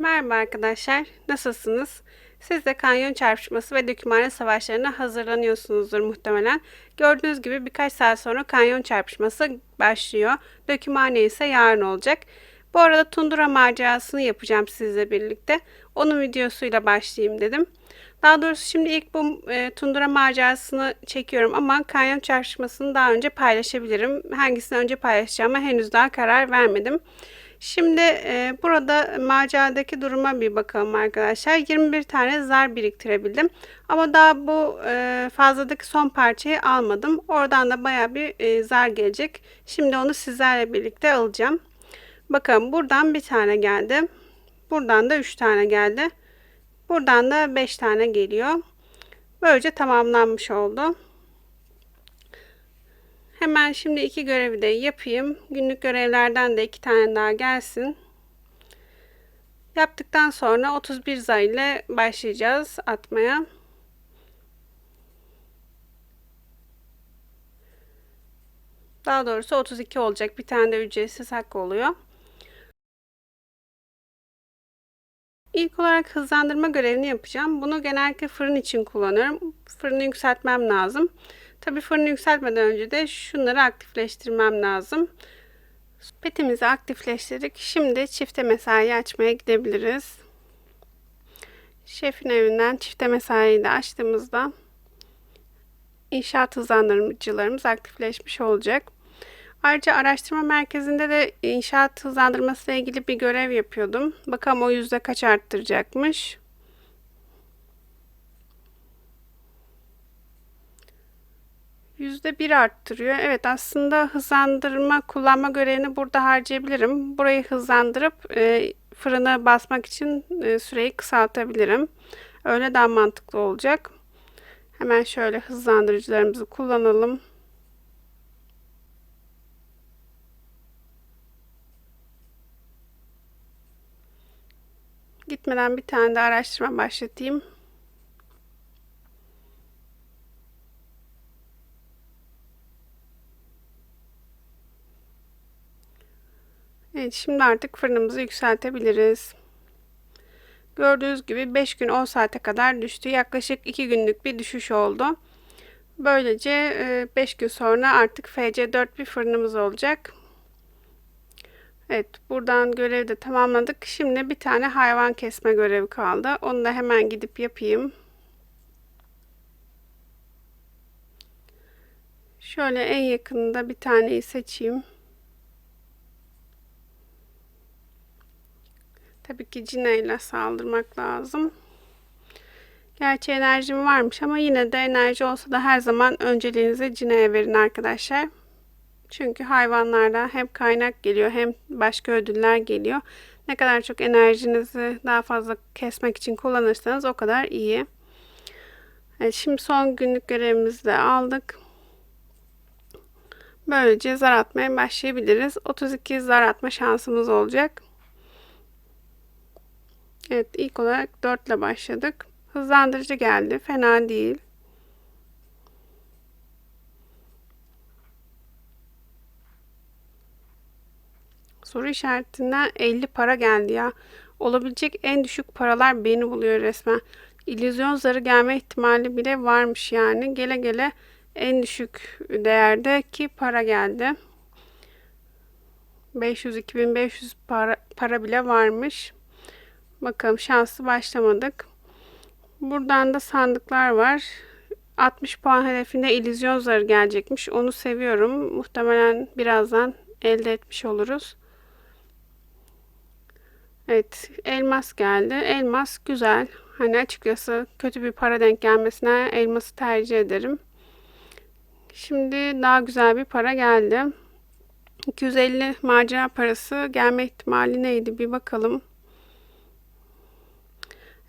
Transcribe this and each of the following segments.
Merhaba arkadaşlar, nasılsınız? Siz de kanyon çarpışması ve dökümhane savaşlarına hazırlanıyorsunuzdur muhtemelen. Gördüğünüz gibi birkaç saat sonra kanyon çarpışması başlıyor. Dökümhane ise yarın olacak. Bu arada Tundra macerasını yapacağım sizle birlikte. Onun videosuyla başlayayım dedim. Daha doğrusu şimdi ilk bu e, Tundra macerasını çekiyorum ama kanyon çarpışmasını daha önce paylaşabilirim. Hangisini önce paylaşacağıma henüz daha karar vermedim. Şimdi e, burada maceradaki duruma bir bakalım arkadaşlar. 21 tane zar biriktirebildim. Ama daha bu e, fazladaki son parçayı almadım. Oradan da baya bir e, zar gelecek. Şimdi onu sizlerle birlikte alacağım. Bakın buradan bir tane geldi. Buradan da 3 tane geldi. Buradan da 5 tane geliyor. Böylece tamamlanmış oldu. Hemen şimdi iki görevi de yapayım. Günlük görevlerden de iki tane daha gelsin. Yaptıktan sonra 31 zar ile başlayacağız atmaya. Daha doğrusu 32 olacak. Bir tane de ücretsiz hakkı oluyor. İlk olarak hızlandırma görevini yapacağım. Bunu genellikle fırın için kullanıyorum. Fırını yükseltmem lazım. Tabii fırını yükseltmeden önce de şunları aktifleştirmem lazım. Petimizi aktifleştirdik. Şimdi çifte mesai açmaya gidebiliriz. Şefin evinden çifte mesaiyi de açtığımızda inşaat hızlandırıcılarımız aktifleşmiş olacak. Ayrıca araştırma merkezinde de inşaat hızlandırması ile ilgili bir görev yapıyordum. Bakalım o yüzde kaç arttıracakmış. Yüzde bir arttırıyor. Evet aslında hızlandırma kullanma görevini burada harcayabilirim. Burayı hızlandırıp e, fırına basmak için e, süreyi kısaltabilirim. Öyle daha mantıklı olacak. Hemen şöyle hızlandırıcılarımızı kullanalım. Gitmeden bir tane de araştırma başlatayım. Evet şimdi artık fırınımızı yükseltebiliriz. Gördüğünüz gibi 5 gün 10 saate kadar düştü. Yaklaşık 2 günlük bir düşüş oldu. Böylece 5 e, gün sonra artık FC4 bir fırınımız olacak. Evet buradan görevi de tamamladık. Şimdi bir tane hayvan kesme görevi kaldı. Onu da hemen gidip yapayım. Şöyle en yakınında bir taneyi seçeyim. Tabii ki Cine ile saldırmak lazım. Gerçi enerjim varmış ama yine de enerji olsa da her zaman önceliğinizi Cine'ye verin arkadaşlar. Çünkü hayvanlarda hem kaynak geliyor hem başka ödüller geliyor. Ne kadar çok enerjinizi daha fazla kesmek için kullanırsanız o kadar iyi. Evet, şimdi son günlük görevimizi de aldık. Böylece zar atmaya başlayabiliriz. 32 zar atma şansımız olacak. Evet ilk olarak 4 ile başladık. Hızlandırıcı geldi. Fena değil. Soru işaretinden 50 para geldi ya. Olabilecek en düşük paralar beni buluyor resmen. İllüzyon zarı gelme ihtimali bile varmış yani. Gele gele en düşük değerdeki para geldi. 500 2500 para, para bile varmış. Bakalım şanslı başlamadık. Buradan da sandıklar var. 60 puan hedefinde illüzyon zarı gelecekmiş. Onu seviyorum. Muhtemelen birazdan elde etmiş oluruz. Evet, elmas geldi. Elmas güzel. Hani açıkçası kötü bir para denk gelmesine elması tercih ederim. Şimdi daha güzel bir para geldi. 250 macera parası gelme ihtimali neydi bir bakalım.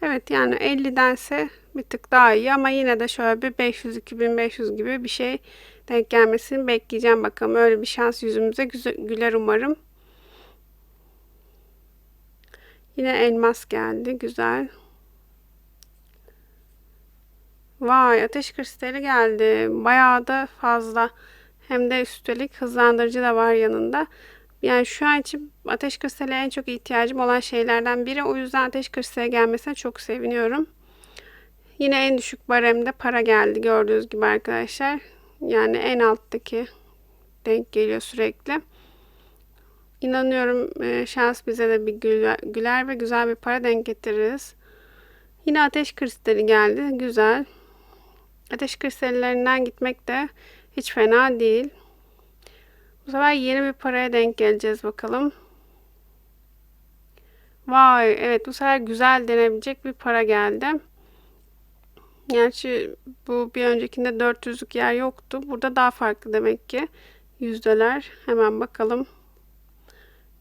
Evet yani 50'dense bir tık daha iyi ama yine de şöyle bir 500 2500 gibi bir şey denk gelmesini bekleyeceğim bakalım. Öyle bir şans yüzümüze güler umarım. Yine elmas geldi. Güzel. Vay ateş kristali geldi. Bayağı da fazla. Hem de üstelik hızlandırıcı da var yanında. Yani şu an için ateş kristali en çok ihtiyacım olan şeylerden biri. O yüzden ateş kristali gelmesine çok seviniyorum. Yine en düşük baremde para geldi gördüğünüz gibi arkadaşlar. Yani en alttaki denk geliyor sürekli. İnanıyorum e, şans bize de bir güler ve güzel bir para denk getiririz. Yine ateş kristali geldi. Güzel. Ateş kristallerinden gitmek de hiç fena değil. Bu sefer yeni bir paraya denk geleceğiz bakalım. Vay evet bu sefer güzel denebilecek bir para geldi. Gerçi bu bir öncekinde 400'lük yer yoktu. Burada daha farklı demek ki. Yüzdeler. Hemen bakalım.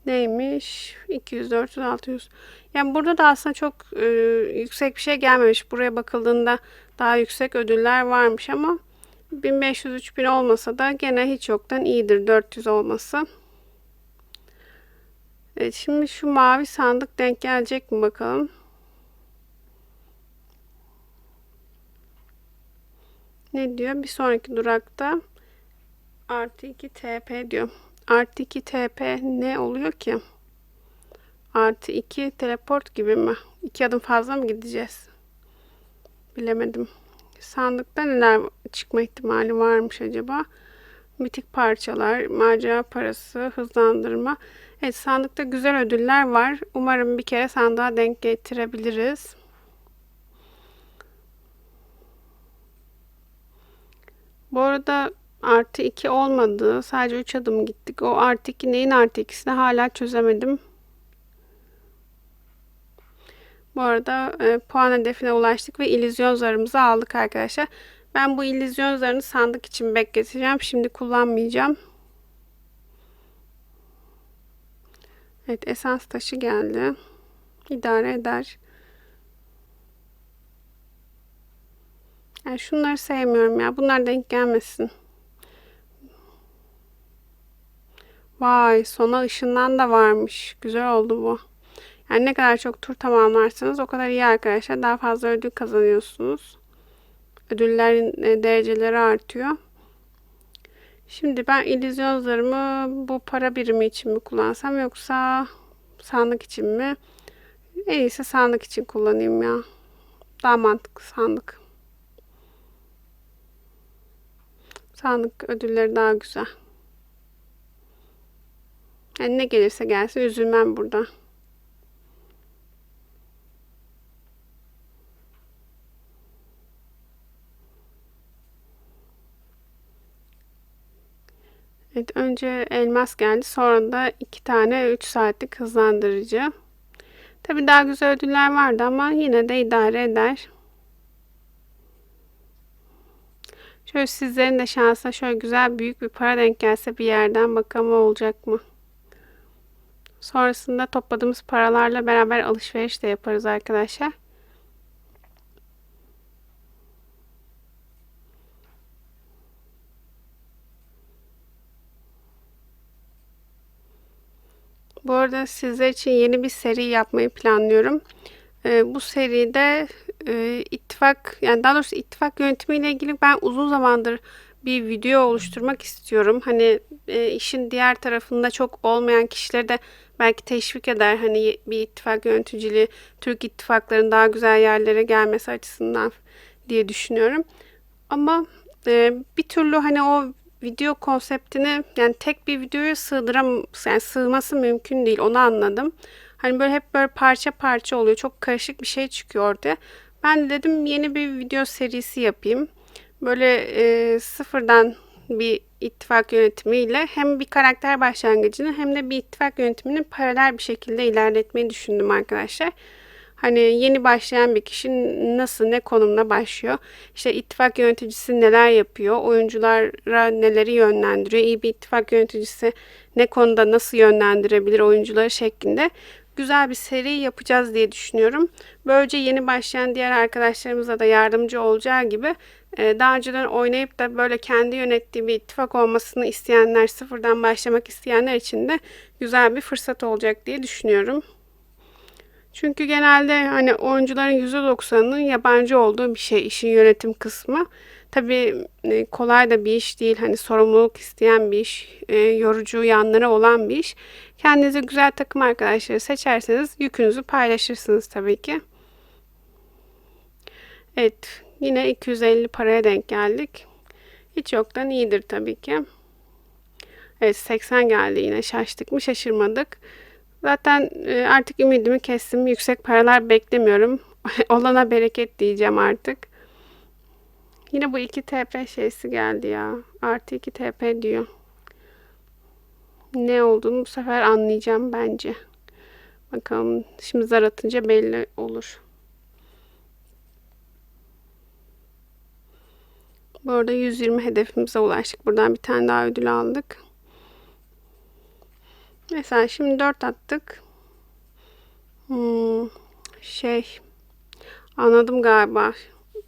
Neymiş? 200, 400, 600. Yani burada da aslında çok e, yüksek bir şey gelmemiş. Buraya bakıldığında daha yüksek ödüller varmış ama 1500-3000 olmasa da gene hiç yoktan iyidir 400 olması. Evet şimdi şu mavi sandık denk gelecek mi bakalım. Ne diyor? Bir sonraki durakta artı 2 TP diyor. Artı 2 TP ne oluyor ki? Artı 2 teleport gibi mi? 2 adım fazla mı gideceğiz? Bilemedim. Sandıkta neler çıkma ihtimali varmış acaba? Mitik parçalar, macera parası, hızlandırma. Evet sandıkta güzel ödüller var. Umarım bir kere sandığa denk getirebiliriz. Bu arada artı 2 olmadı. Sadece 3 adım gittik. O artı 2 neyin artı 2'sini hala çözemedim. Bu arada e, puan hedefine ulaştık ve illüzyon zarımızı aldık arkadaşlar. Ben bu illüzyon zarını sandık için bekleteceğim. Şimdi kullanmayacağım. Evet esans taşı geldi. İdare eder. Yani şunları sevmiyorum ya. Bunlar denk gelmesin. Vay sona ışından da varmış. Güzel oldu bu. Yani ne kadar çok tur tamamlarsanız o kadar iyi arkadaşlar. Daha fazla ödül kazanıyorsunuz. Ödüllerin e, dereceleri artıyor. Şimdi ben illüzyonlarımı bu para birimi için mi kullansam yoksa sandık için mi? En iyisi sandık için kullanayım ya. Daha mantıklı sandık. Sandık ödülleri daha güzel. Yani ne gelirse gelsin üzülmem burada. Evet, önce elmas geldi. Sonra da iki tane 3 saatlik hızlandırıcı. Tabi daha güzel ödüller vardı ama yine de idare eder. Şöyle sizlerin de şansına şöyle güzel büyük bir para denk gelse bir yerden bakalım olacak mı? Sonrasında topladığımız paralarla beraber alışveriş de yaparız arkadaşlar. Bu arada sizler için yeni bir seri yapmayı planlıyorum. Ee, bu seride e, ittifak yani daha doğrusu ittifak yönetimiyle ilgili ben uzun zamandır bir video oluşturmak istiyorum. Hani e, işin diğer tarafında çok olmayan kişileri de belki teşvik eder. Hani bir ittifak yöneticiliği Türk ittifakların daha güzel yerlere gelmesi açısından diye düşünüyorum. Ama e, bir türlü hani o video konseptini yani tek bir videoya sığdıram yani sığması mümkün değil. Onu anladım. Hani böyle hep böyle parça parça oluyor. Çok karışık bir şey çıkıyor orada. Ben de dedim yeni bir video serisi yapayım. Böyle e, sıfırdan bir ittifak yönetimiyle hem bir karakter başlangıcını hem de bir ittifak yönetimini paralel bir şekilde ilerletmeyi düşündüm arkadaşlar. Hani yeni başlayan bir kişi nasıl, ne konumda başlıyor? İşte ittifak yöneticisi neler yapıyor? Oyunculara neleri yönlendiriyor? İyi bir ittifak yöneticisi ne konuda nasıl yönlendirebilir oyuncuları şeklinde güzel bir seri yapacağız diye düşünüyorum. Böylece yeni başlayan diğer arkadaşlarımıza da yardımcı olacağı gibi e, daha önceden oynayıp da böyle kendi yönettiği bir ittifak olmasını isteyenler, sıfırdan başlamak isteyenler için de güzel bir fırsat olacak diye düşünüyorum. Çünkü genelde hani oyuncuların %90'ının yabancı olduğu bir şey işin yönetim kısmı. Tabii e, kolay da bir iş değil. Hani sorumluluk isteyen bir iş, e, yorucu yanları olan bir iş. Kendinize güzel takım arkadaşları seçerseniz yükünüzü paylaşırsınız tabii ki. Evet, yine 250 paraya denk geldik. Hiç yoktan iyidir tabii ki. Evet 80 geldi yine şaştık mı şaşırmadık. Zaten e, artık ümidimi kestim. Yüksek paralar beklemiyorum. Olana bereket diyeceğim artık. Yine bu 2 TP şeysi geldi ya. Artı 2 TP diyor. Ne olduğunu bu sefer anlayacağım bence. Bakalım şimdi zar atınca belli olur. Bu arada 120 hedefimize ulaştık. Buradan bir tane daha ödül aldık. Mesela şimdi 4 attık. Hmm, şey anladım galiba.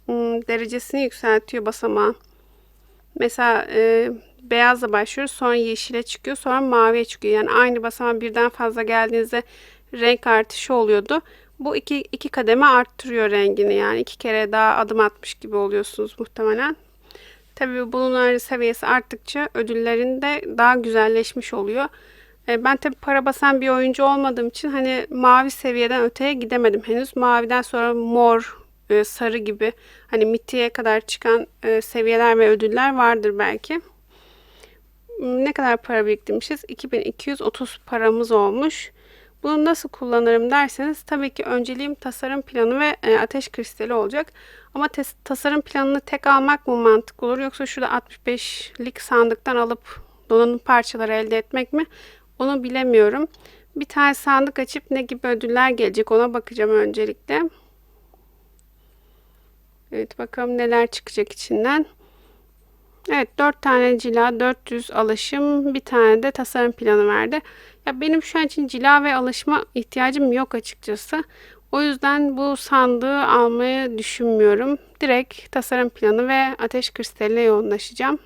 Hmm, derecesini yükseltiyor basamağı. Mesela e, beyazla başlıyoruz. Sonra yeşile çıkıyor. Sonra maviye çıkıyor. Yani aynı basamağa birden fazla geldiğinizde renk artışı oluyordu. Bu iki, iki kademe arttırıyor rengini. Yani iki kere daha adım atmış gibi oluyorsunuz muhtemelen. Tabii bunun seviyesi arttıkça ödüllerin de daha güzelleşmiş oluyor. E, ben tabii para basan bir oyuncu olmadığım için hani mavi seviyeden öteye gidemedim henüz. Maviden sonra mor, e, sarı gibi hani mitiye kadar çıkan e, seviyeler ve ödüller vardır belki. Ne kadar para biriktirmişiz? 2230 paramız olmuş. Bunu nasıl kullanırım derseniz tabii ki önceliğim tasarım planı ve ateş kristali olacak. Ama tasarım planını tek almak mı mantıklı olur yoksa şurada 65'lik sandıktan alıp donanım parçaları elde etmek mi? Onu bilemiyorum. Bir tane sandık açıp ne gibi ödüller gelecek ona bakacağım öncelikle. Evet bakalım neler çıkacak içinden. Evet 4 tane cila, 400 alışım, bir tane de tasarım planı verdi. Ya benim şu an için cila ve alışma ihtiyacım yok açıkçası. O yüzden bu sandığı almayı düşünmüyorum. Direkt tasarım planı ve ateş kristaline yoğunlaşacağım.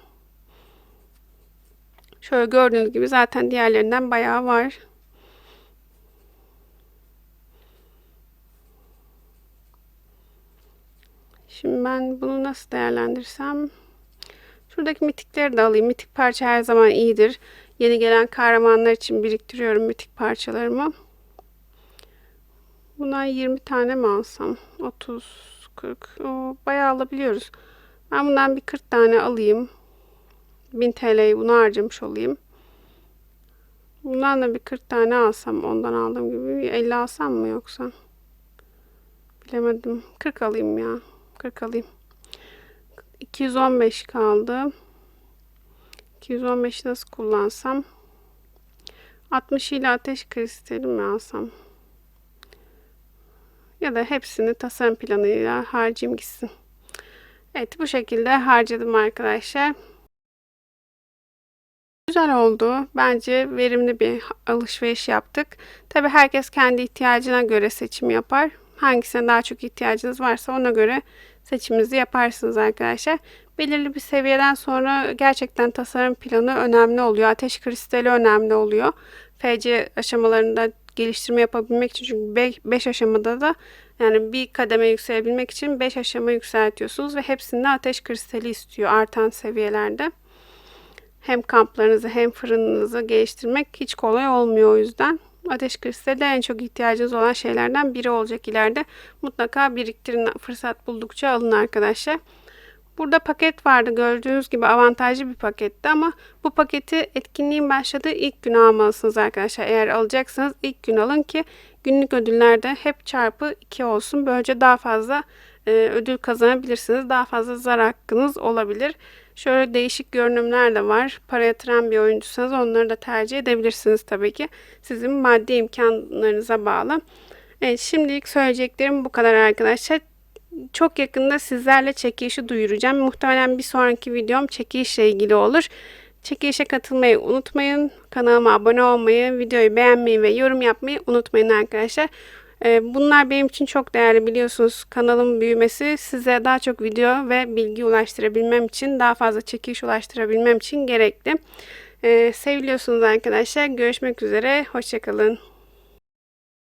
Şöyle gördüğünüz gibi zaten diğerlerinden bayağı var. Şimdi ben bunu nasıl değerlendirsem şuradaki mitikleri de alayım. Mitik parça her zaman iyidir. Yeni gelen kahramanlar için biriktiriyorum mitik parçalarımı. Bundan 20 tane mi alsam? 30, 40. O, bayağı alabiliyoruz. Ben bundan bir 40 tane alayım. 1000 TL'yi buna harcamış olayım. Bundan da bir 40 tane alsam ondan aldığım gibi 50 alsam mı yoksa? Bilemedim. 40 alayım ya. 40 alayım. 215 kaldı. 215 nasıl kullansam? 60 ile ateş kristali mi alsam? Ya da hepsini tasarım planıyla harcayayım gitsin. Evet bu şekilde harcadım arkadaşlar. Güzel oldu. Bence verimli bir alışveriş yaptık. Tabi herkes kendi ihtiyacına göre seçim yapar. Hangisine daha çok ihtiyacınız varsa ona göre seçiminizi yaparsınız arkadaşlar. Belirli bir seviyeden sonra gerçekten tasarım planı önemli oluyor. Ateş kristali önemli oluyor. FC aşamalarında geliştirme yapabilmek için çünkü 5 aşamada da yani bir kademe yükselebilmek için 5 aşama yükseltiyorsunuz ve hepsinde ateş kristali istiyor artan seviyelerde. Hem kamplarınızı hem fırınınızı geliştirmek hiç kolay olmuyor o yüzden. Ateş kristali en çok ihtiyacınız olan şeylerden biri olacak ileride. Mutlaka biriktirin fırsat buldukça alın arkadaşlar. Burada paket vardı gördüğünüz gibi avantajlı bir paketti ama bu paketi etkinliğin başladığı ilk gün almalısınız arkadaşlar. Eğer alacaksanız ilk gün alın ki günlük ödüllerde hep çarpı 2 olsun. Böylece daha fazla e, ödül kazanabilirsiniz. Daha fazla zar hakkınız olabilir. Şöyle değişik görünümler de var. Para yatıran bir oyuncusanız onları da tercih edebilirsiniz tabii ki. Sizin maddi imkanlarınıza bağlı. Evet şimdilik söyleyeceklerim bu kadar arkadaşlar. Çok yakında sizlerle çekilişi duyuracağım. Muhtemelen bir sonraki videom çekilişle ilgili olur. Çekilişe katılmayı unutmayın. Kanalıma abone olmayı, videoyu beğenmeyi ve yorum yapmayı unutmayın arkadaşlar. Ee, bunlar benim için çok değerli biliyorsunuz. Kanalım büyümesi size daha çok video ve bilgi ulaştırabilmem için, daha fazla çekiliş ulaştırabilmem için gerekli. Ee, seviliyorsunuz arkadaşlar. Görüşmek üzere. Hoşçakalın.